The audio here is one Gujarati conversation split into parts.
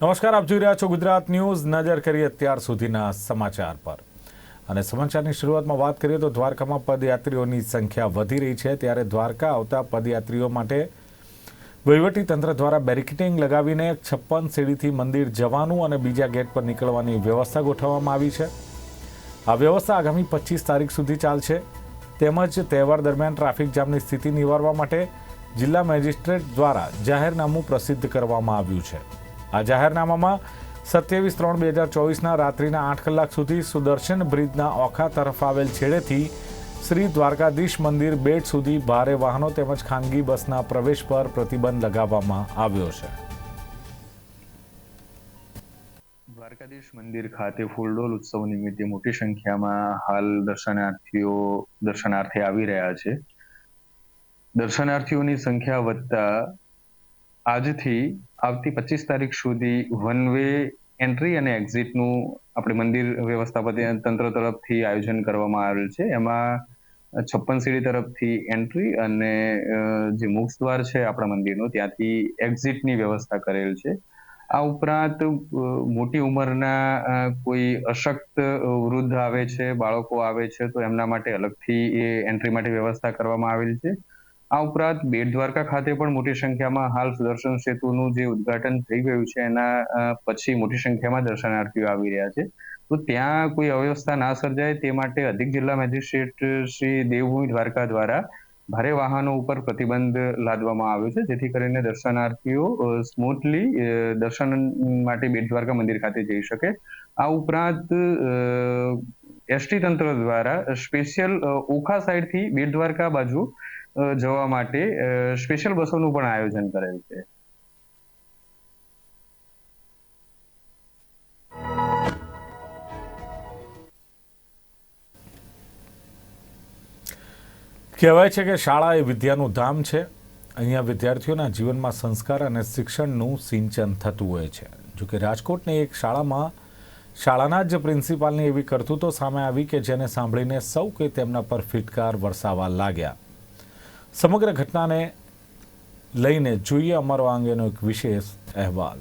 નમસ્કાર, આપ જોઈ રહ્યા છો ગુજરાત ન્યૂઝ. નજર કરીએ અત્યાર સુધીના સમાચાર પર. અને સમાચારની શરૂઆતમાં વાત કરીએ તો દ્વારકામાં પદયાત્રીઓની સંખ્યા વધી રહી છે. ત્યારે દ્વારકા આવતા પદયાત્રીઓ માટે તંત્ર દ્વારા બેરિકેટિંગ લગાવીને છપ્પન સીડીથી મંદિર જવાનું અને બીજા ગેટ પર નીકળવાની વ્યવસ્થા ગોઠવવામાં આવી છે. આ વ્યવસ્થા આગામી પચીસ તારીખ સુધી ચાલશે. તેમજ તહેવાર દરમિયાન ટ્રાફિક જામની સ્થિતિ નિવારવા માટે જિલ્લા મેજિસ્ટ્રેટ દ્વારા જાહેરનામું પ્રસિદ્ધ કરવામાં આવ્યું છે. આ જાહેરનામામાં સત્યાવીસ ત્રણ બે હજાર ચોવીસના રાત્રિના આઠ કલાક સુધી સુદર્શન બ્રિજના ઓખા તરફ આવેલ છેડેથી શ્રી દ્વારકાધીશ મંદિર બેટ સુધી ભારે વાહનો તેમજ ખાનગી બસના પ્રવેશ પર પ્રતિબંધ લગાવવામાં આવ્યો છે. દ્વારકાધીશ મંદિર ખાતે ફૂલડોલ ઉત્સવ નિમિત્તે મોટી સંખ્યામાં હાલ દર્શનાર્થીઓ, દર્શનાર્થે આવી રહ્યા છે. દર્શનાર્થીઓની સંખ્યા વધતા આજથી આવતી પચીસ તારીખ સુધી વન વે એન્ટ્રી અને એક્ઝિટનું આપણે મંદિર વ્યવસ્થાપન તંત્ર તરફથી આયોજન કરવામાં આવેલ છે. એમાં છપ્પન સીડી તરફથી એન્ટ્રી અને જે મુખ દ્વાર છે આપણા મંદિરનું, ત્યાંથી એક્ઝિટની વ્યવસ્થા કરેલ છે. આ ઉપરાંત મોટી ઉંમરના કોઈ અશક્ત વૃદ્ધ આવે છે, બાળકો આવે છે, તો એમના માટે અલગથી એ એન્ટ્રી માટે વ્યવસ્થા કરવામાં આવેલ છે. આ ઉપરાંત બેટ દ્વારકા ખાતે પણ મોટી સંખ્યામાં હાલ સુદર્શન સેતુનું જે ઉદ્ઘાટન થઈ ગયું છે, એના પછી મોટી સંખ્યામાં દર્શનાર્થીઓ આવી રહ્યા છે. તો ત્યાં કોઈ અવ્યવસ્થા ના સર્જાય તે માટે અધિક જિલ્લા મેજિસ્ટ્રેટ શ્રી દેવભૂમિ દ્વારકા દ્વારા ભારે વાહનો ઉપર પ્રતિબંધ લાદવામાં આવ્યો છે, જેથી કરીને દર્શનાર્થીઓ સ્મૂથલી દર્શન માટે બેટ દ્વારકા મંદિર ખાતે જઈ શકે. આ ઉપરાંત એસટી તંત્ર દ્વારા સ્પેશિયલ ઓખા સાઈડથી બેટ દ્વારકા બાજુ જવા માટે સ્પેશિયલ બસોનું પણ આયોજન કરેલ છે. કહેવાય છે કે શાળા એ વિદ્યાનું ધામ છે. અહીંયા વિદ્યાર્થીઓના જીવનમાં સંસ્કાર અને શિક્ષણનું સિંચન થતું હોય છે. જોકે રાજકોટની એક શાળામાં શાળાના જ પ્રિન્સિપાલની એવી કરતૂતો સામે આવી કે જેને સાંભળીને સૌ કે તેમના પર ફિટકાર વરસાવા લાગ્યા. સમગ્ર ઘટનાને લઈને જોઈએ અમારો અંગેનો એક વિશેષ અહેવાલ.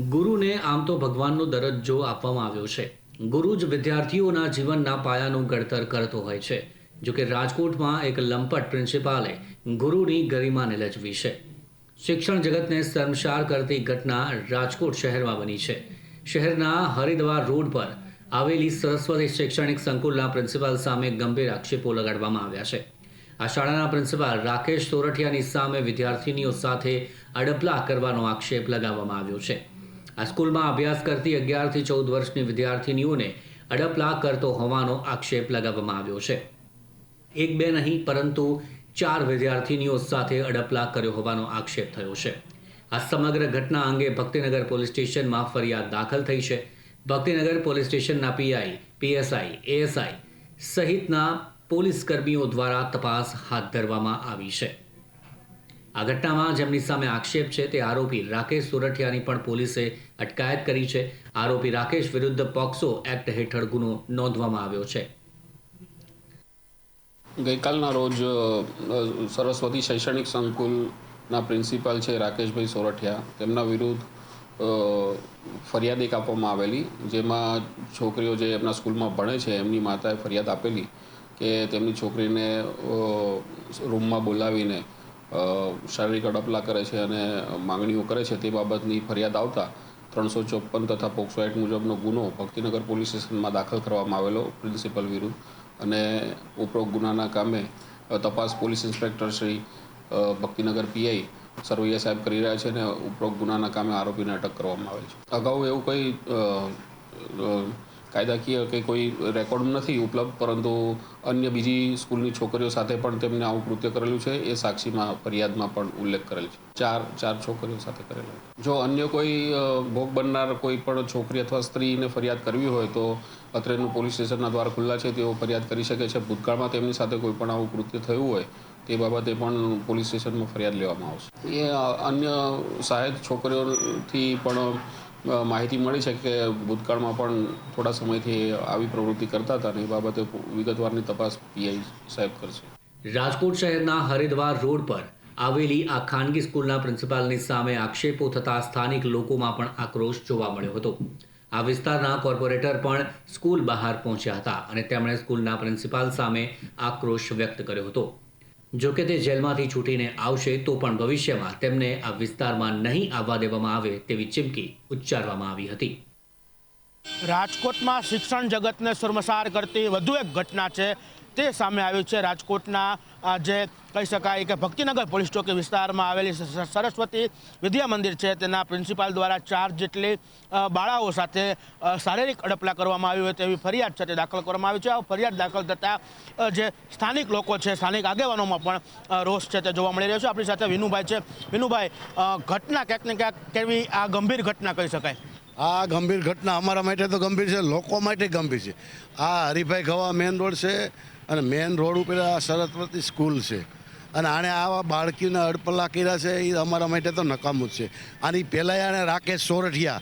ગુરુને આમ તો ભગવાનનો દરજ્જો આપવામાં આવ્યો છે. ગુરુ જ વિદ્યાર્થીઓના જીવનના પાયાનું ઘડતર કરતો હોય છે. જો કે રાજકોટમાં એક લંપટ પ્રિન્સિપાલે ગુરુની ગરિમાને લજવી છે. શિક્ષણ જગતને શર્મશાર કરતી ઘટના રાજકોટ શહેરમાં બની છે. શહેરના હરિદ્વાર રોડ પર આવેલી સરસ્વતી શૈક્ષણિક સંકુલના પ્રિન્સિપાલ સામે ગંભીર આક્ષેપો લગાડવામાં આવ્યા છે. આ શાળાના પ્રિન્સિપાલ રાકેશ સોરઠિયાની સામે વિદ્યાર્થીનીઓ સાથે અડપલા કરવાનો આક્ષેપ લગાવવામાં આવ્યો છે. આ સ્કૂલમાં અભ્યાસ કરતી અગિયારથી ચૌદ વર્ષની વિદ્યાર્થીનીઓને અડપલા કરતો હોવાનો આક્ષેપ લગાવવામાં આવ્યો છે. એક બે નહીં, પરંતુ ચાર વિદ્યાર્થીનીઓ સાથે અડપલા કર્યો હોવાનો આક્ષેપ થયો છે. આ સમગ્ર ઘટના અંગે ભક્તિનગર પોલીસ સ્ટેશનમાં ફરિયાદ દાખલ થઈ છે. ભક્તિનગર પોલીસ સ્ટેશનના પીઆઈ, પીએસઆઈ, એએસઆઈ સહિતના પોલીસ કર્મીઓ દ્વારા તપાસ હાથ ધરવામાં આવી છે. આ ઘટનામાં જેમની સામે આક્ષેપ છે તે આરોપી રાકેશ સુરઠિયાની પણ પોલીસે અટકાયત કરી છે. આરોપી રાકેશ વિરુદ્ધ પોક્સો એક્ટ હેઠળ ગુનો નોંધવામાં આવ્યો છે. ગઈકાલના રોજ સરસ્વતી શૈક્ષણિક સંકુલના પ્રિન્સિપાલ છે રાકેશભાઈ સોરઠિયા. તેમના વિરુદ્ધ ફરિયાદ એક આપવામાં આવેલી, જેમાં છોકરીઓ જે એમના સ્કૂલમાં ભણે છે, એમની માતાએ ફરિયાદ આપેલી. કે તેમની છોકરીને રૂમમાં બોલાવીને શારીરિક અડપલા કરે છે અને માંગણીઓ કરે છે તે બાબતની ફરિયાદ આવતા ત્રણસો ચોપન તથા પોક્સો એક્ટ મુજબનો ગુનો ભક્તિનગર પોલીસ સ્ટેશનમાં દાખલ કરવામાં આવેલો પ્રિન્સિપલ વિરુદ્ધ અને ઉપરોક્ત ગુનાના કામે તપાસ police inspector Shri Bhaktinagar PI Sarvaiya સાહેબ કરી રહ્યા છે અને ઉપરોક્ત ગુનાના કામે આરોપીને અટક કરવામાં આવેલ છે. અગાઉ એવું કંઈ કાયદાકીય કે કોઈ રેકોર્ડ નથી ઉપલબ્ધ, પરંતુ અન્ય બીજી સ્કૂલની છોકરીઓ સાથે પણ તેમને આવું કૃત્ય કરેલું છે, એ સાક્ષીમાં ફરિયાદમાં પણ ઉલ્લેખ કરેલ છે. ચાર ચાર છોકરીઓ સાથે કરેલો જો અન્ય કોઈ ભોગ બનનાર કોઈ પણ છોકરી અથવા સ્ત્રીને ફરિયાદ કરવી હોય તો અત્રેનું પોલીસ સ્ટેશનના દ્વાર ખુલ્લા છે, તેઓ ફરિયાદ કરી શકે છે. ભૂતકાળમાં તેમની સાથે કોઈ પણ આવું કૃત્ય થયું હોય, તે બાબતે પણ પોલીસ સ્ટેશનમાં ફરિયાદ લેવામાં આવશે. એ અન્ય સહાયક છોકરીઓથી પણ માહિતી મળી છે કે ભૂતકાળમાં પણ થોડા સમયથી આવી પ્રવૃત્તિ કરતા હતા અને એ બાબતે વિગતવારની તપાસ પીઆઈ સાહેબ કરશે. રાજકોટ શહેરના હરિદ્વાર રોડ પર આવેલી આ ખાનગી સ્કૂલના પ્રિન્સિપાલની સામે આક્ષેપો થતા સ્થાનિક લોકોમાં પણ આક્રોશ જોવા મળ્યો હતો. આ વિસ્તારના કોર્પોરેટર પણ સ્કૂલ બહાર પહોંચ્યા હતા અને તેમણે સ્કૂલના પ્રિન્સિપાલ સામે આક્રોશ વ્યક્ત કર્યો હતો. જો કે તે જેલમાંથી છૂટીને આવશે, તો પણ ભવિષ્યમાં તેમને આ વિસ્તારમાં નહીં આવવા દેવામાં આવે તેવી ચીમકી ઉચ્ચારવામાં આવી હતી. રાજકોટમાં શિક્ષણ જગતને શર્મસાર કરતી વધુ એક ઘટના છે. તે સામે આવ્યું છે. રાજકોટના જે કહી શકાય કે ભક્તિનગર પોલીસ ચોકી વિસ્તારમાં આવેલી સરસ્વતી વિદ્યા મંદિર છે. તેના પ્રિન્સિપાલ દ્વારા ચાર જેટલી બાળાઓ સાથે શારીરિક અડપલા કરવામાં આવી હોય તેવી ફરિયાદ છે તે દાખલ કરવામાં આવી છે. આ ફરિયાદ દાખલ થતાં જે સ્થાનિક લોકો છે, સ્થાનિક આગેવાનોમાં પણ રોષ છે તે જોવા મળી રહ્યો છે. આપણી સાથે વિનુભાઈ છે. વિનુભાઈ ઘટના ક્યાંક ને ક્યાંક કેવી, આ ગંભીર ઘટના કહી શકાય? આ ગંભીર ઘટના અમારા માટે તો ગંભીર છે, લોકો માટે ગંભીર છે. આ હરિભાઈ ગવા મેન રોડ છે અને મેન રોડ ઉપર આ સરસ્વતી સ્કૂલ છે. અને આણે આવા બાળકીને અડપલા કર્યા છે એ અમારા માટે તો નકામું જ છે. આની પહેલાં આણે રાકેશ સોરઠિયા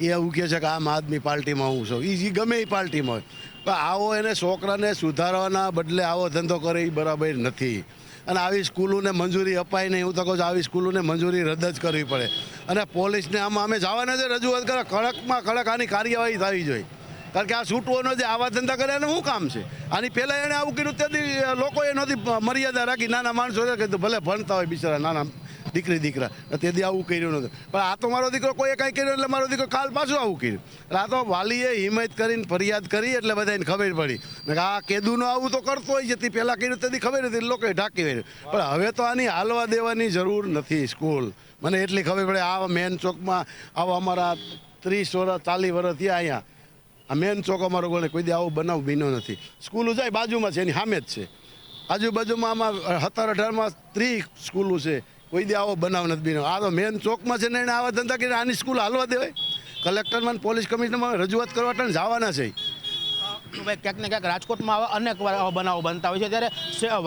એ એવું કહે છે કે આમ આદમી પાર્ટીમાં હું છું. એ જે ગમે એ પાર્ટીમાં હોય. પણ આવો એને છોકરાને સુધારવાના બદલે આવો ધંધો કરે એ બરાબર નથી. અને આવી સ્કૂલોને મંજૂરી અપાય નહીં. હું તો કહું છું, આવી સ્કૂલોને મંજૂરી રદ જ કરવી પડે. અને પોલીસને આમાં અમે જવાના છે, રજૂઆત કરે, કડકમાં કડક આની કાર્યવાહી થવી જોઈએ. કારણ કે આ છૂટવાનો જે આવા ધંધા કરે એનું શું કામ છે? આની પહેલાં એણે આવું કર્યું તેથી લોકોએ નહોતી મર્યાદા રાખી. નાના માણસો કીધું ભલે ભણતા હોય બિચારા, નાના દીકરી, દીકરા તેથી આવું કર્યું નહોતું. પણ આ તો મારો દીકરો કોઈએ કાંઈ કર્યું એટલે મારો દીકરો કાલ પાછું આવું કર્યું. એટલે આ તો વાલીએ હિંમત કરીને ફરિયાદ કરી એટલે બધાને ખબર પડી. આ કેદુનો આવું તો કરતો હોય જેથી પહેલાં કર્યું તેથી ખબર હતી લોકોએ ઢાંકી વર્યું પણ હવે તો આની હાલવા દેવાની જરૂર નથી સ્કૂલ. મને એટલી ખબર પડે, આ મેન ચોકમાં આવા અમારા ત્રીસ વર્ષ ચાલીસ વર્ષ થયા અહીંયા. આ મેન ચોક અમારો ગણે કોઈ દી આવો બનાવ બન્યો નથી. સ્કૂલો જાય બાજુમાં છે એની સામે જ છે. આજુબાજુમાં આમાં સત્તર અઢારમાં ત્રીસ સ્કૂલો છે. કોઈ દી આવો બનાવ નથી બન્યો. આ તો મેન ચોકમાં છે ને એને આવા ધંધા કરીને આની સ્કૂલ હાલવા દેવાય. કલેક્ટરમાં પોલીસ કમિશનરમાં રજૂઆત કરવા માટે જવાના છે. ભાઈ ક્યાંક ને ક્યાંક રાજકોટમાં આવા અનેક વાર આવા બનાવો બનતા હોય છે. ત્યારે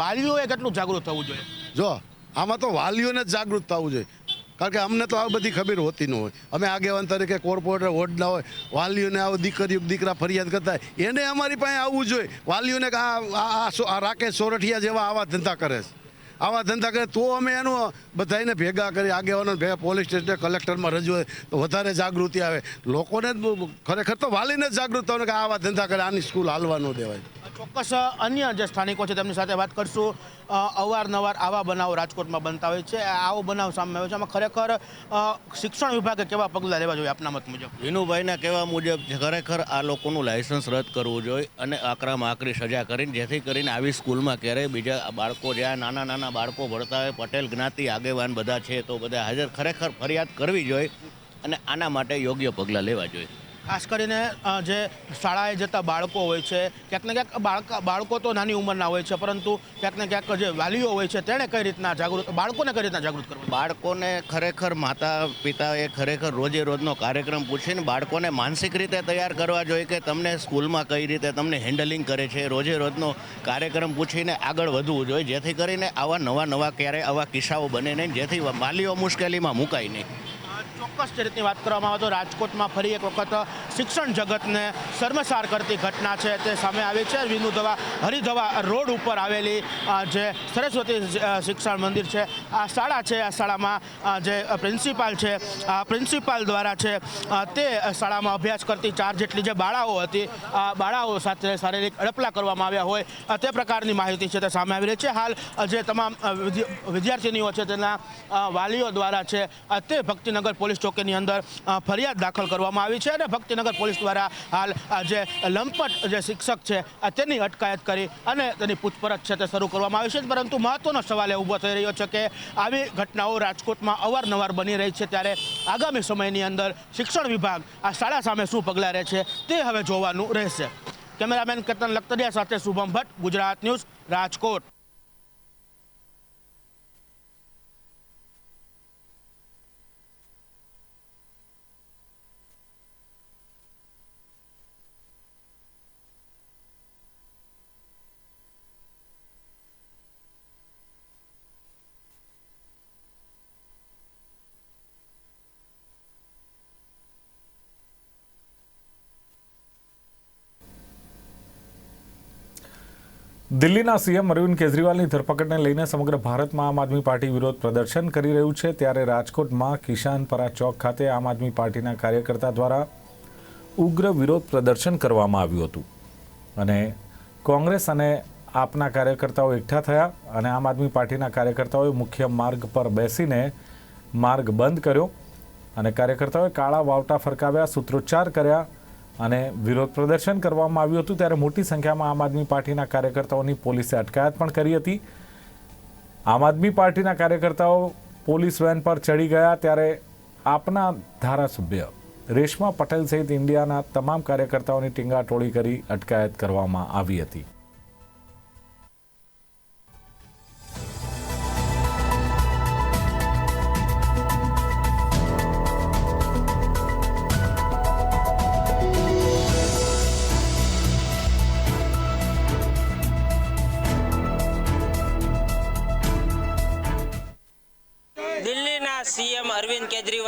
વાલીઓએ કેટલું જાગૃત થવું જોઈએ? જો આમાં તો વાલીઓને જ જાગૃત થવું જોઈએ. કારણ કે અમને તો આ બધી ખબર હોતી ન હોય. અમે આગેવાન તરીકે કોર્પોરેટર વોર્ડના હોય, વાલીઓને આવો દીકરીઓ દીકરા ફરિયાદ કરતા એને અમારી પાસે આવવું જોઈએ. વાલીઓને કે આ રાકેશ સોરઠિયા જેવા આવા ધંધા કરે છે. આવા ધંધા કરે તો અમે એનું બધાને ભેગા કરી આગેવાનો ભેગા પોલીસ સ્ટેશન કલેક્ટરમાં રજૂ તો વધારે જાગૃતિ આવે. લોકોને જ ખરેખર તો વાલીને જ જાગૃત થવાનું કે આવા ધંધા કરે આની સ્કૂલ હાલવા ન દેવાય. ચોક્કસ અન્ય જે સ્થાનિકો છે તેમની સાથે વાત કરશું. અવારનવાર આવા બનાવો રાજકોટમાં બનતા હોય છે. આવો બનાવ સામે આવ્યો છે. આમાં ખરેખર શિક્ષણ વિભાગે કેવા પગલાં લેવા જોઈએ આપના મત મુજબ? વિનુભાઈના કહેવા મુજબ ખરેખર આ લોકોનું લાયસન્સ રદ કરવું જોઈએ અને આકરામાં આકરી સજા કરીને જેથી કરીને આવી સ્કૂલમાં ક્યારેય બીજા બાળકો જ્યાં નાના નાના બાળકો ભણતા હોય, પટેલ, જ્ઞાતિ, આગેવાન બધા છે, તો બધા હાજર ખરેખર ફરિયાદ કરવી જોઈએ અને આના માટે યોગ્ય પગલાં લેવા જોઈએ. ખાસ કરીને જે શાળાએ જતા બાળકો હોય છે, ક્યાંક ને ક્યાંક બાળક, બાળકો તો નાની ઉંમરના હોય છે, પરંતુ ક્યાંક ને ક્યાંક જે વાલીઓ હોય છે, તેણે કઈ રીતના જાગૃત, બાળકોને કઈ રીતના જાગૃત કરવું? બાળકોને ખરેખર માતા પિતાએ ખરેખર રોજે રોજનો કાર્યક્રમ પૂછીને બાળકોને માનસિક રીતે તૈયાર કરવા જોઈએ કે તમને સ્કૂલમાં કઈ રીતે તમને હેન્ડલિંગ કરે છે. રોજે રોજનો કાર્યક્રમ પૂછીને આગળ વધવું જોઈએ, જેથી કરીને આવા નવા નવા ક્યારેય આવા કિસ્સાઓ બને નહીં, જેથી વાલીઓ મુશ્કેલીમાં મુકાય નહીં. ચોક્કસ રીતની વાત કરવામાં આવે તો રાજકોટમાં ફરી એક વખત શિક્ષણ જગતને શર્મસાર કરતી ઘટના છે તે સામે આવી છે. વિનુધવા હરિધવા રોડ ઉપર આવેલી જે સરસ્વતી શિક્ષણ મંદિર છે. આ શાળા છે. આ શાળામાં જે પ્રિન્સિપાલ છે આ પ્રિન્સિપાલ દ્વારા છે તે શાળામાં અભ્યાસ કરતી ચાર જેટલી જે બાળાઓ હતી આ બાળાઓ સાથે શારીરિક અડપલા કરવામાં આવ્યા હોય તે પ્રકારની માહિતી છે તે સામે આવી છે. હાલ જે તમામ વિદ્યાર્થીનીઓ છે તેના વાલીઓ દ્વારા છે તે ભક્તિનગર પોલીસ ચોકીની અંદર ફરિયાદ દાખલ કરવામાં આવી છે અને ભક્તિનગર પોલીસ દ્વારા હાલ જે લંપટ જે શિક્ષક છે તેની અટકાયત કરી અને તેની પૂછપરછ છે તે શરૂ કરવામાં આવી છે. પરંતુ મહત્વનો સવાલ એ ઊભો થઈ રહ્યો છે કે આવી ઘટનાઓ રાજકોટમાં અવારનવાર બની રહી છે ત્યારે આગામી સમયની અંદર શિક્ષણ વિભાગ આ શાળા સામે શું પગલાં રહે છે તે હવે જોવાનું રહેશે. કેમેરામેન કેતન લખતરિયા સાથે શુભમ ભટ્ટ, ગુજરાત ન્યૂઝ, રાજકોટ. દિલ્હીના સીએમ અરવિંદ કેજરીવાલની ધરપકડને લઈને સમગ્ર ભારતમાં આમ આદમી પાર્ટી વિરોધ પ્રદર્શન કરી રહ્યું છે. ત્યારે રાજકોટમાં કિશાનપરા ચોક ખાતે આમ આદમી પાર્ટીના કાર્યકર્તા દ્વારા ઉગ્ર વિરોધ પ્રદર્શન કરવામાં આવ્યું હતું. અને કોંગ્રેસ અને આપના કાર્યકર્તાઓ એકઠા થયા અને આમ આદમી પાર્ટીના કાર્યકર્તાઓએ મુખ્ય માર્ગ પર બેસીને માર્ગ બંધ કર્યો અને કાર્યકર્તાઓએ કાળા વાવટા ફરકાવ્યા, સૂત્રોચ્ચાર કર્યા અને વિરોધ પ્રદર્શન કરવામાં આવ્યું હતું ત્યારે મોટી સંખ્યામાં આમ આદમી પાર્ટીના કાર્યકર્તાઓની પોલીસે અટકાયત પણ કરી હતી. આમ આદમી પાર્ટીના કાર્યકર્તાઓ પોલીસ વેન પર ચડી ગયા ત્યારે આપના ધારાસભ્ય રેશમા પટેલ સહિત ઇન્ડિયાના તમામ કાર્યકર્તાઓની ટીંગાટોળી કરી અટકાયત કરવામાં આવી હતી.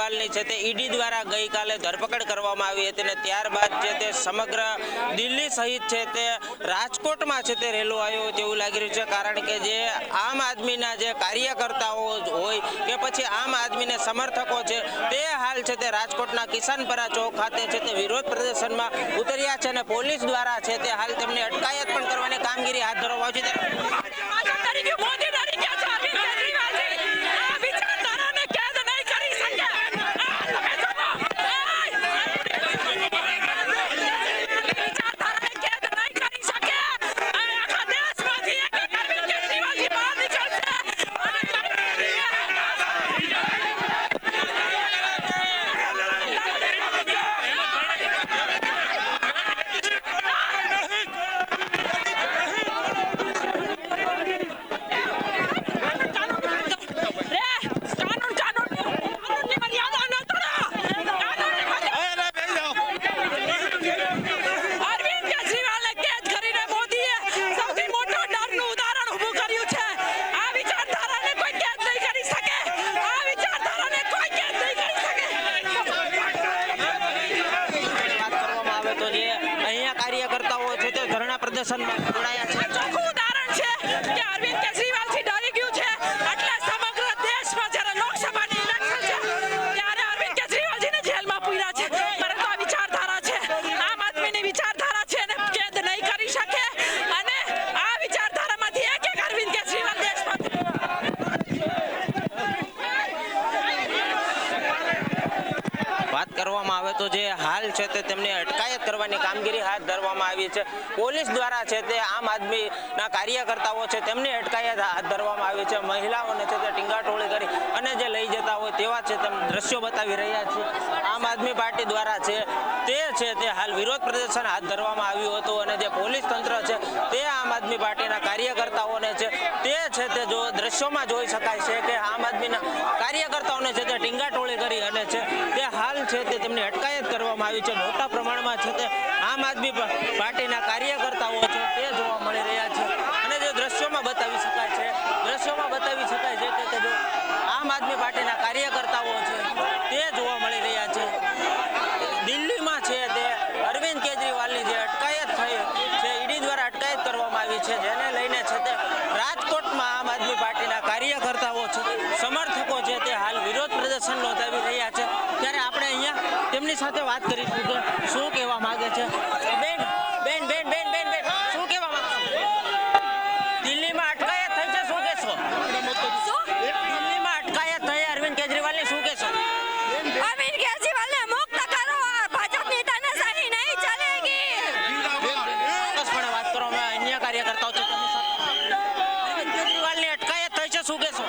કેજરીવાલની છે તે ઈડી દ્વારા ગઈકાલે ધરપકડ કરવામાં આવી હતી અને ત્યારબાદ છે તે સમગ્ર દિલ્હી સહિત છે તે રાજકોટમાં છે તે રેલો આવ્યો તેવું લાગી રહ્યું છે. કારણ કે જે આમ આદમીના જે કાર્યકર્તાઓ હોય કે પછી આમ આદમીને સમર્થકો છે તે હાલ છે તે રાજકોટના કિસાનપરા ચોક ખાતે છે તે વિરોધ પ્રદર્શનમાં ઉતર્યા છે અને પોલીસ દ્વારા છે તે હાલ તેમની અટકાયત પણ કરવાની કામગીરી હાથ ધરવામાં આવી છે ભાજપ તરીકે મોદી તરીકે છે અરવિંદ કેજરીવાલજી આ વિચારધારાને કેદ નહીં કરી શકે આ તમે જુઓ. વિચારધારાને કેદ નહીં કરી શકે આ આખા દેશમાંથી એક એક અરવિંદ કેજરીવાલજી બહાર નીકળશે રે કાનૂન કાનૂન કાનૂનની મર્યાદા ન તોડો કાનૂનની મર્યાદા અરવિંદ કેજરીવાલને કેદ કરીને મોદીએ સૌથી મોટો ડરનું ઉદાહરણ ઊભું કર્યું છે આ વિચારધારાને કોઈ કેદ નહીં કરી શકે આ વિચારધારાને કોઈ કેદ નહીં કરી શકે વાત કરવામાં આવે તો જે અહીંયા કાર્યકર્તાઓ છે તે ધરણા પ્રદર્શનમાં પોલીસ દ્વારા છે તે આમ આદમીના કાર્યકર્તાઓ છે તેમની અટકાયત હાથ ધરવામાં આવી છે મહિલાઓને છે તે ટીંગાટોળી કરી અને જે લઈ જતા હોય તેવા છે તેમ દ્રશ્યો બતાવી રહ્યા છે આમ આદમી પાર્ટી દ્વારા છે તે છે તે હાલ વિરોધ પ્રદર્શન હાથ ધરવામાં આવ્યું હતું અને જે પોલીસ તંત્ર છે તે આમ આદમી પાર્ટીના કાર્યકર્તાઓને છે તે છે તે જો દ્રશ્યોમાં જોઈ શકાય છે કે આમ આદમીના કાર્યકર્તાઓને છે તે ટીંગાટોળી કરી અને છે તે હાલ છે તે તેમની અટકાયત કરવામાં આવી છે મોટા પ્રમાણમાં છે તે આમ આદમી પાર્ટીના કાર્યકર્તાઓ છે તે જોવા મળી રહ્યા છે. અને જે દ્રશ્યોમાં બતાવી શકાય છે, દ્રશ્યોમાં બતાવી શકાય છે કે જો આમ આદમી પાર્ટીના કાર્યકર્તાઓ છે તે જોવા મળી રહ્યા છે. દિલ્હીમાં છે તે અરવિંદ કેજરીવાલની જે અટકાયત થઈ છે, ઈડી દ્વારા અટકાયત કરવામાં આવી છે, જેને લઈને છે તે રાજકોટમાં આમ આદમી પાર્ટીના કાર્યકર્તાઓ છે, સમર્થકો છે તે હાલ વિરોધ પ્રદર્શન નોંધાવી રહ્યા છે. ત્યારે આપણે અહીંયા તેમની સાથે વાત કરીશું કે શું કહેવા માંગે છે બેન બેન બેન બેન બેન બેન શું કહેવા માંગો દિલ્હીમાં અટકાયત થઈ છે શું કહેશો દિલ્હીમાં અટકાયત થઈ અરવિંદ કેજરીવાલની શું કહેશો અરવિંદ કેજરીવાલને મુક્ત કરો આ ભાજપની તાનાશાહી નહીં ચલેગી ચોક્કસપણે વાત કરવામાં આવે, અન્ય કાર્યકર્તાઓ છે તેમની સાથે. અરવિંદ કેજરીવાલની અટકાયત થઈ છે શું કહેશો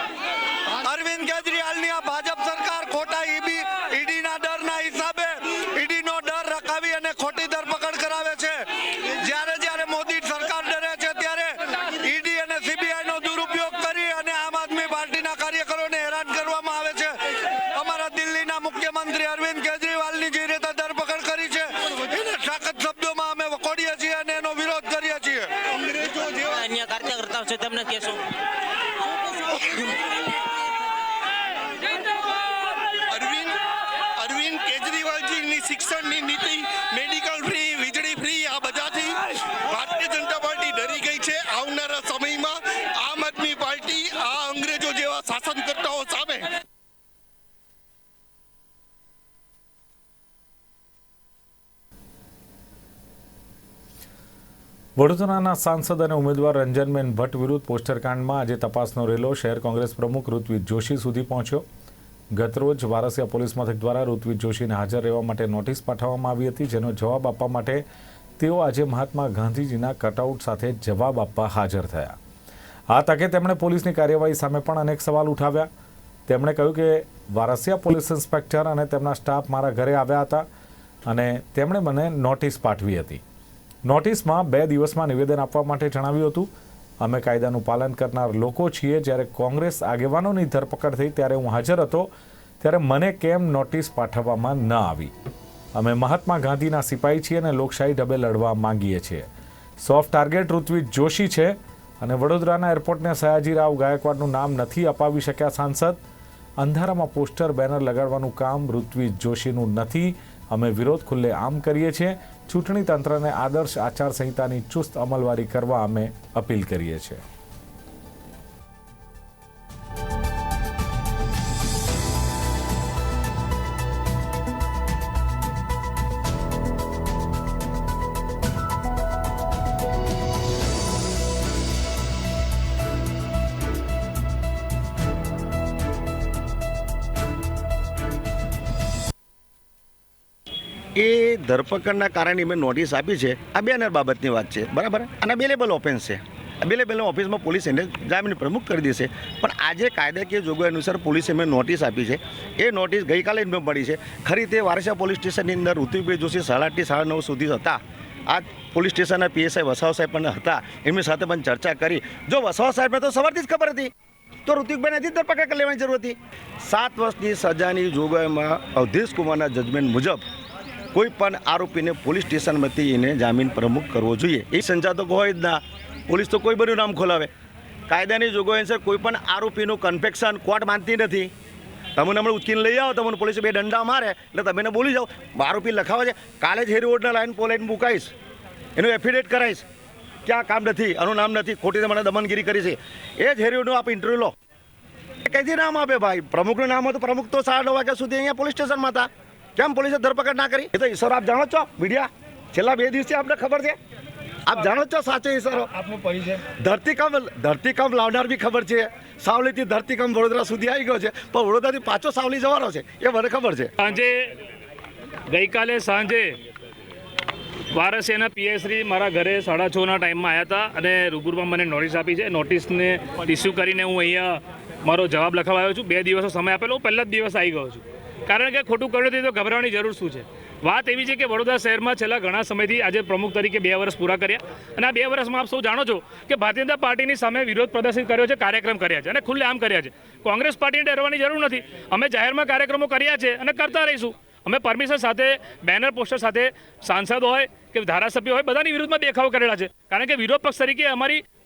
અરવિંદ કેજરીવાલની આ ભાજપ સરકાર ખોટા ઈબી ઈડીના ડરના હિસાબે ઈડીનો ડર રખાવી અને ખોટી ધરપકડ કરાવે છે જ્યારે જ્યારે મોદી સરકાર ડરે છે ત્યારે ઈડી અને સીબીઆઈ નો દુરુપયોગ કરી અને આમ આદમી પાર્ટીના કાર્યકરોને હેરાન કરવામાં આવે છે અમારા દિલ્હીના મુખ્યમંત્રી અરવિંદ કેજરીવાલની જે રીતે ધરપકડ કરી છે એને સખત શબ્દોમાં અમે વખોડીએ છીએ અને એનો વિરોધ કરીએ છીએ અન્ય કાર્યકર્તાઓ છે તેમને કહેશો અરવિંદ અરવિંદ કેજરીવાલજીની શિક્ષણની નીતિ મેડિકલ ફ્રી વીજળી ફ્રી આ બધાથી ભારતીય જનતા પાર્ટી ડરી ગઈ છે આવનારા વડોદરાના સાંસદ અને ઉમેદવાર રંજનબેન ભટ્ટ વિરુદ્ધ પોસ્ટરકાંડમાં આજે તપાસનો રેલો શહેર કોંગ્રેસ પ્રમુખ ઋત્વિજ જોશી સુધી પહોંચ્યો. ગતરોજ વારસિયા પોલીસ મથક દ્વારા ઋત્વિજ જોશીને હાજર રહેવા માટે નોટિસ પાઠવવામાં આવી હતી, જેનો જવાબ આપવા માટે તેઓ આજે મહાત્મા ગાંધીજીના કટઆઉટ સાથે જવાબ આપવા હાજર થયા. આ તકે તેમણે પોલીસની કાર્યવાહી સામે પણ અનેક સવાલ ઉઠાવ્યા. તેમણે કહ્યું કે વારસિયા પોલીસ ઇન્સ્પેક્ટર અને તેમના સ્ટાફ મારા ઘરે આવ્યા હતા અને તેમણે મને નોટિસ પાઠવી હતી. નોટિસમાં બે દિવસમાં નિવેદન આપવા માટે જણાવ્યું હતું. અમે કાયદાનું પાલન કરનાર લોકો છીએ. જ્યારે કોંગ્રેસ આગેવાનોની ધરપકડ થઈ ત્યારે હું હાજર હતો, ત્યારે મને કેમ નોટિસ પાઠવવામાં ન આવી? અમે મહાત્મા ગાંધીના સિપાહી છીએ અને લોકશાહી ઢબે લડવા માંગીએ છીએ. સોફ્ટ ટાર્ગેટ ઋત્વિજ જોશી છે અને વડોદરાના એરપોર્ટને સયાજીરાવ ગાયકવાડનું નામ નથી અપાવી શક્યા સાંસદ. અંધારામાં પોસ્ટર, બેનર લગાડવાનું કામ ઋત્વિજ જોશીનું નથી. અમે વિરોધ ખુલ્લે આમ કરીએ છીએ. ચૂંટણી તંત્રને આદર્શ આચારસંહિતાની ચુસ્ત અમલવારી કરવા અમે અપીલ કરીએ છીએ. ધરપકડના કારણે મેં નોટિસ આપી છે. આ બેનર બાબતની વાત છે. બરાબર? અને અવેલેબલ ઓફેન્સ છે. અવેલેબલ ઓફિસમાં પોલીસ એને જામીન પ્રમુખ કરી દેશે. પણ આજે કાયદાકીય જોગવાઈ અનુસાર પોલીસે મેં નોટિસ આપી છે. એ નોટિસ ગઈકાલે જ મેં મળી છે. ખરી તે વારસા પોલીસ સ્ટેશનની અંદર ઋતુભાઈ જોશી સાડા આઠથી સાડા નવ સુધી હતા. આ પોલીસ સ્ટેશનના પીએસઆઈ વસાવ સાહેબ પણ હતા. એમની સાથે પણ ચર્ચા કરી. જો વસાવ સાહેબને તો સવારથી જ ખબર હતી. તો ઋતિકભાઈ નથી ધરપકડ કરી લેવાની જરૂર હતી. સાત વર્ષની સજાની જોગવાઈમાં અવધેશ કુમારના જજમેન્ટ મુજબ કોઈ પણ આરોપીને પોલીસ સ્ટેશનમાંથી એને જામીન પ્રમુખ કરવો જોઈએ. એ સંચાલક હોય જ ના. પોલીસ તો કોઈ બધું નામ ખોલાવે. કાયદાની જોગવાઈ અનુસાર કોઈ પણ આરોપીનું કન્ફેક્શન કોર્ટ માનતી નથી. તમને હમણાં ઉચકીને લઈ આવો, તમને પોલીસે બે દંડા મારે, એટલે તમે બોલી જાઓ. આરોપી લખાવે છે, કાલે જ હેરી રોડના લાઈન પોલાઈન મુકાઈશ. એનું એફિડેટ કરાવીશ કે આ કામ નથી, આનું નામ નથી. ખોટી મને દમનગીરી કરી છે. એ જ હેરી રોડનું આપ ઇન્ટરવ્યુ લો. કઈથી નામ આપે ભાઈ? પ્રમુખનું નામ હતું પ્રમુખ તો સાડા વાગ્યા સુધી અહીંયા પોલીસ સ્ટેશનમાં હતા. કેમ પોલીસે ધરપકડ ના કરી? એ તો ઈશ્વર આપ જાણો છો. મીડિયા છેલ્લા બે દિવસથી આપને ખબર છે. આપ જાણો જ છો સાચો ઈશ્વરો આપનો પરિચય ધરતીકંપ ધરતીકંપ લાવનાર બી ખબર છે. સાવલીથી ધરતીકંપ વડોદરા સુધી આવી ગયો છે. પણ વડોદરાથી પાછો સાવલી જવાનો છે. એ મને ખબર છે. સાંજે ગઈકાલે સાંજે વારસેના પીએસશ્રી મારા ઘરે સાડા છના ટાઈમમાં આવ્યા હતા અને રૂબરૂમાં મને નોટિસ આપી છે. નોટિસને ઇસ્યુ કરીને હું અહીંયા મારો જવાબ લખાવા આવ્યો છું. બે દિવસનો સમય આપેલો. હું પહેલા જ દિવસ આવી ગયો છું. કારણ કે ખોટું કર્યું તો ગભરાવાની જરૂર શું છે? વાત એવી છે કે વડોદરા શહેરમાં છેલ્લા ઘણા સમયથી આજે પ્રમુખ તરીકે બે વર્ષ પૂરા કર્યા અને આ બે વર્ષમાં આપ સૌ જાણો છો કે ભારતીય જનતા પાર્ટીની સામે વિરોધ પ્રદર્શિત કર્યો છે, કાર્યક્રમ કર્યા છે અને ખુલ્લે આમ કર્યા છે. કોંગ્રેસ પાર્ટીને ડરવાની જરૂર નથી. અમે જાહેરમાં કાર્યક્રમો કર્યા છે અને કરતા રહીશું. અમે પરમિશન સાથે, બેનર પોસ્ટર સાથે સાંસદ હોય કે ધારાસભ્ય હોય બધાની વિરુદ્ધમાં દેખાવ કરેલા છે. કારણ કે વિરોધ પક્ષ તરીકે અમારી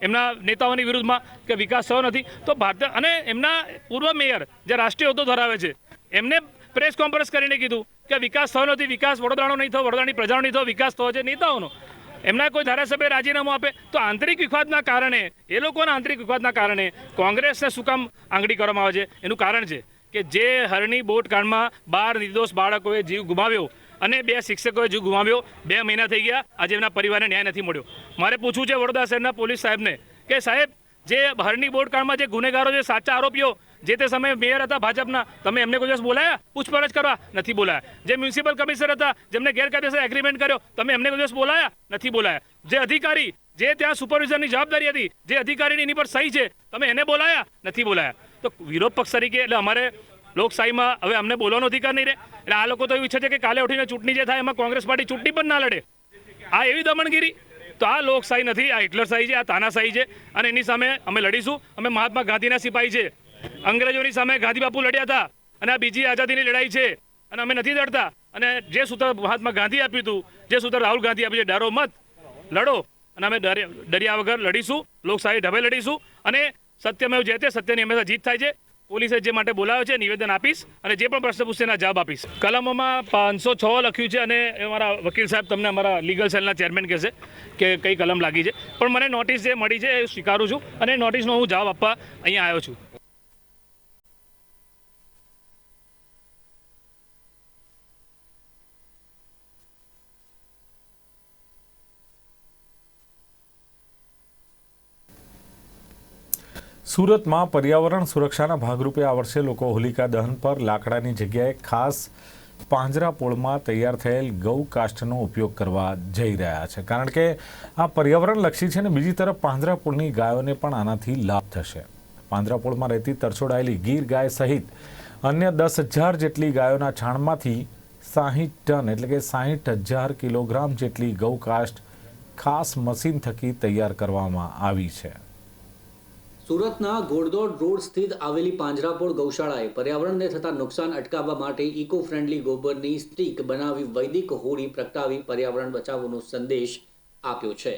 એમના નેતાઓની વિરુદ્ધમાં કે વિકાસ થયો નથી. તો ભારત અને એમના પૂર્વ મેયર જે રાષ્ટ્રીય હોદ્દો ધરાવે છે, એમને પ્રેસ કોન્ફરન્સ કરીને કીધું કે વિકાસ થયો નથી, વિકાસ વડોદરાનો નહીં થયો, વડોદરાની પ્રજાનો નહીં થયો, વિકાસ થયો છે નેતાઓનો. એમના કોઈ ધારાસભ્ય રાજીનામું આપે તો આંતરિક વિવાદના કારણે, એ લોકોના આંતરિક વિવાદના કારણે કોંગ્રેસને શું કામ આંગળી કરવામાં આવે છે? એનું કારણ છે કે જે હરણી બોટ કાંડમાં બાર નિર્દોષ બાળકોએ જીવ ગુમાવ્યો અને બે શિક્ષકોએ જીવ ગુમાવ્યો. બે મહિના થઈ ગયા. આજે એમના પરિવારને ન્યાય નથી મળ્યો. મારે પૂછવું છે વડોદરા શહેરના પોલીસ સાહેબને કે સાહેબ, જે હરણી બોટ કાંડમાં જે ગુનેગારો જે સાચા આરોપીઓ, જે તે સમયે મેયર હતા ભાજપના, તમે એમને કોઈ દિવસ બોલાયા? પૂછપરછ કરવા નથી બોલાયા. જે મ્યુનિસિપલ કમિશનર હતા, જેમને ગેરકાયદેસર એગ્રીમેન્ટ કર્યો, તમે એમને કોઈ દિવસ બોલાયા? નથી બોલાયા. જે અધિકારી, જે ત્યાં સુપરવિઝરની જવાબદારી હતી, જે અધિકારીની એની પર સહી છે, તમે એને બોલાયા? નથી બોલાયા. તો વિરોધ પક્ષ તરીકે, એટલે અમારે લોકશાહીમાં હવે અમને બોલવાનો અધિકાર નહીં રહે. એટલે આ લોકો તો એવું ઈચ્છે છે કે કાલે ઉઠીને ચૂંટણી જે થાય એમાં કોંગ્રેસ પાર્ટી ચૂંટણી પણ ના લડે. આ એવી દમણગીરી તો આ લોકશાહી નથી, આ હિટલરશાહી છે, આ તાનાશાહી છે. અને એની સામે અમે લડીશું. અમે મહાત્મા ગાંધીના સિપાહી છે. અંગ્રેજોની સામે ગાંધી બાપુ લડ્યા હતા. અને આ બીજી આઝાદીની લડાઈ છે. અને અમે નથી લડતા. અને જે સૂત્ર મહાત્મા ગાંધી આપ્યું હતું, જે સૂત્ર રાહુલ ગાંધી આપ્યું છે, ડરો મત, લડો. અને અમે ડરે- ડર્યા વગર લડીશું. લોકશાહી ઢબે લડીશું. અને સત્યમેવ જયતે સત્યની હંમેશા જીત થાય છે. પોલીસે જે માટે બોલાવ્યો છે, નિવેદન આપીશ અને જે પણ પ્રશ્ન પૂછશે એના જવાબ આપીશ. કલમોમાં પાંચસો છ લખ્યું છે અને અમારા વકીલ સાહેબ તમને અમારા લીગલ સેલના ચેરમેન કહેશે કે કઈ કલમ લાગી છે. પણ મને નોટિસ જે મળી છે એ સ્વીકારું છું અને નોટિસનો હું જવાબ આપવા અહીંયા આવ્યો છું. સુરતમાં પર્યાવરણ સુરક્ષાના ભાગરૂપે આ વર્ષે લોકો હોલિકા દહન પર લાકડાની જગ્યાએ ખાસ પાંજરાપોળમાં તૈયાર થયેલ ગૌ કાષ્ઠનો ઉપયોગ કરવા જઈ રહ્યા છે. કારણ કે આ પર્યાવરણલક્ષી છે ને બીજી તરફ પાંજરાપોળની ગાયોને પણ આનાથી લાભ થશે. પાંજરાપોળમાં રહેતી તરછોડાયેલી ગીર ગાય સહિત અન્ય દસ હજાર જેટલી ગાયોના છાણમાંથી સાહીઠ ટન એટલે કે સાહીઠ હજાર કિલોગ્રામ જેટલી ગૌ કાષ્ઠ ખાસ મશીન થકી તૈયાર કરવામાં આવી છે. સુરતના ઘોડદોડ રોડ સ્થિત આવેલી પાંજરાપોળ ગૌશાળાએ પર્યાવરણને થતા નુકસાન અટકાવવા માટે ઇકો ફ્રેન્ડલી ગોબરની સ્ટીક બનાવી વૈદિક હોળી પ્રગટાવી પર્યાવરણ બચાવવાનો સંદેશ આપ્યો છે.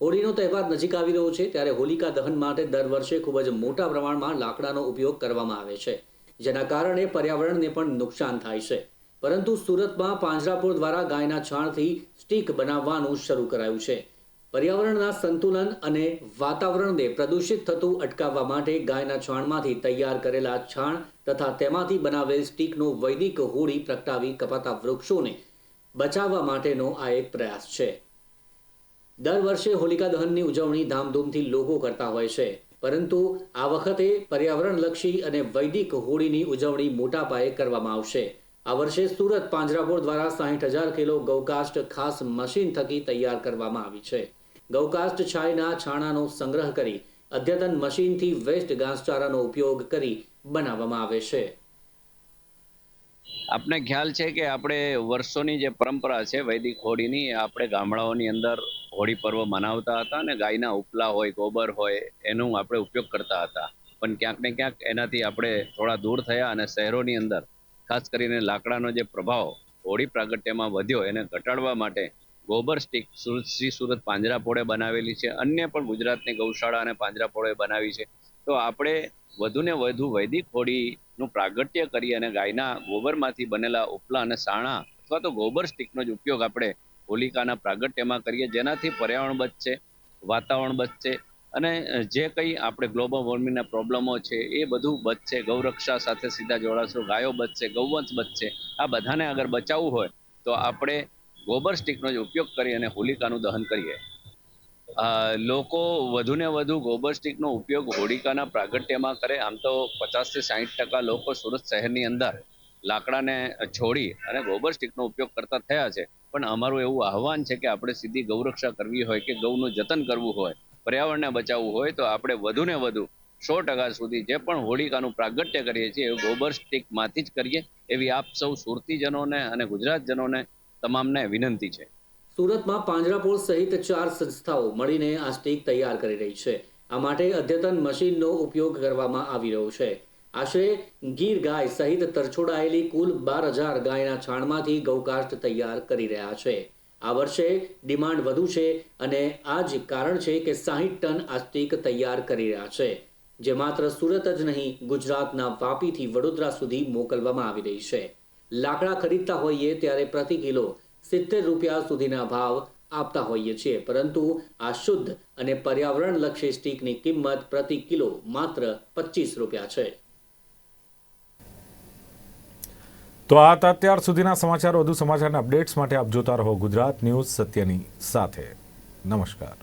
હોળીનો તહેવાર નજીક આવી રહ્યો છે ત્યારે હોલિકા દહન માટે દર વર્ષે ખૂબ જ મોટા પ્રમાણમાં લાકડાનો ઉપયોગ કરવામાં આવે છે, જેના કારણે પર્યાવરણને પણ નુકસાન થાય છે. પરંતુ સુરતમાં પાંજરાપોળ દ્વારા ગાયના છાણથી સ્ટીક બનાવવાનું શરૂ કરાયું છે. પર્યાવરણના સંતુલન અને વાતાવરણને પ્રદૂષિત થતું અટકાવવા માટે ગાયના છાણમાંથી તૈયાર કરેલા છાણ તથા તેમાંથી બનાવેલ સ્ટીકનો વૈદિક હોળી પ્રગટાવી કપાતા વૃક્ષોને બચાવવા માટેનો આ એક પ્રયાસ છે. દર વર્ષે હોલિકા દહનની ઉજવણી ધામધૂમથી લોકો કરતા હોય છે. પરંતુ આ વખતે પર્યાવરણલક્ષી અને વૈદિક હોળીની ઉજવણી મોટા પાયે કરવામાં આવશે. આ વર્ષે સુરત પાંજરાપોળ દ્વારા સાહીઠ હજાર કિલો ગૌકાષ્ટ ખાસ મશીન થકી તૈયાર કરવામાં આવી છે. ગૌકાષ્ટ છાયના છાણાનો સંગ્રહ કરી અદ્યતન મશીનથી વેસ્ટ ઘાસચારાનો ઉપયોગ કરી બનાવવામાં આવે છે. આપને ખ્યાલ છે કે આપણે વર્ષોની જે પરંપરા છે વૈદિક હોળીની આપણે ગામડાઓની અંદર હોળી પર્વ મનાવતા હતા અને ગાયના ઉપલા હોય, ગોબર હોય, એનું આપણે ઉપયોગ કરતા હતા. પણ ક્યાંક ને ક્યાંક એનાથી આપણે થોડા દૂર થયા અને શહેરોની અંદર, ખાસ કરીને લાકડાનો જે પ્રભાવ, હોળી પ્રાગટ્યમાં વધ્યો, એને ઘટાડવા માટે ગોબર સ્ટીક શ્રી સુરત પાંજરાપોળે બનાવેલી છે. અન્ય પણ ગુજરાતની ગૌશાળા અને પાંજરાપોળે બનાવી છે. તો આપણે વધુને વધુ વૈદિક હોળીનું પ્રાગટ્ય કરી અને ગાયના ગોબરમાંથી બનેલા ઉપલા અને સાણા અથવા તો ગોબર સ્ટીકનો જ ઉપયોગ આપણે હોલિકાના પ્રાગટ્યમાં કરીએ. જેનાથી પર્યાવરણ બચશે વાતાવરણ બચશે અને જે કંઈ આપણે ગ્લોબલ વોર્મિંગના પ્રોબ્લેમો છે એ બધું બચશે ગૌરક્ષા સાથે સીધા જોડાશો, ગાયો બચશે ગૌવંશ બચશે આ બધાને અગર બચાવવું હોય તો આપણે ગોબર સ્ટીકનો જ ઉપયોગ કરી અને હોલિકાનું દહન કરીએ. લોકો વધુને વધુ ગોબર સ્ટીકનો ઉપયોગ હોલિકાના પ્રાગટ્યમાં કરે. આમ તો પચાસથી સાહીઠ ટકા લોકો સુરત શહેરની અંદર લાકડાને છોડી અને ગોબર સ્ટીકનો ઉપયોગ કરતા થયા છે. પણ અમારું એવું આહવાન છે કે આપણે સીધી ગૌરક્ષા કરવી હોય કે ગૌનું જતન કરવું હોય, પર્યાવરણને બચાવવું હોય, તો આપણે વધુને વધુ સો ટકા સુધી જે પણ હોળિકાનું પ્રાગટ્ય કરીએ છીએ એ ગોબર સ્ટીકમાંથી જ કરીએ. એવી આપ સૌ સુરતીજનોને અને ગુજરાતજનોને તમામને વિનંતી છે. સુરતમાં પાંજરાપોળ સહિત ચાર સંસ્થાઓ મળીને આ સ્ટીક તૈયાર કરી રહી છે. આ માટે અદ્યતન મશીનનો ઉપયોગ કરવામાં આવી રહ્યો છે. આશરે ગીર ગાય સહિત તરછોડાયેલી કુલ બાર હજાર ગાયના છાણમાંથી ગૌકાષ્ઠ તૈયાર કરી રહ્યા છે. આ વર્ષે ડિમાન્ડ વધુ છે અને આ જ કારણ છે કે સાહીઠ ટન આસ્તિક તૈયાર કરી રહ્યા છે, જે માત્ર સુરત જ નહીં, ગુજરાતના વાપીથી વડોદરા સુધી મોકલવામાં આવી રહી છે. લાકડા ખરીદતા હોઈએ ત્યારે પ્રતિ કિલો સિત્તેર રૂપિયા સુધીના ભાવ આપતા હોઈએ છીએ. પરંતુ આ શુદ્ધ અને પર્યાવરણલક્ષી સ્ટીકની કિંમત પ્રતિ કિલો માત્ર પચીસ રૂપિયા છે. તો આ હતા અત્યાર સુધીના સમાચાર. વધુ સમાચારના અપડેટ્સ માટે આપ જોતા રહો ગુજરાત ન્યૂઝ સત્યની સાથે. નમસ્કાર.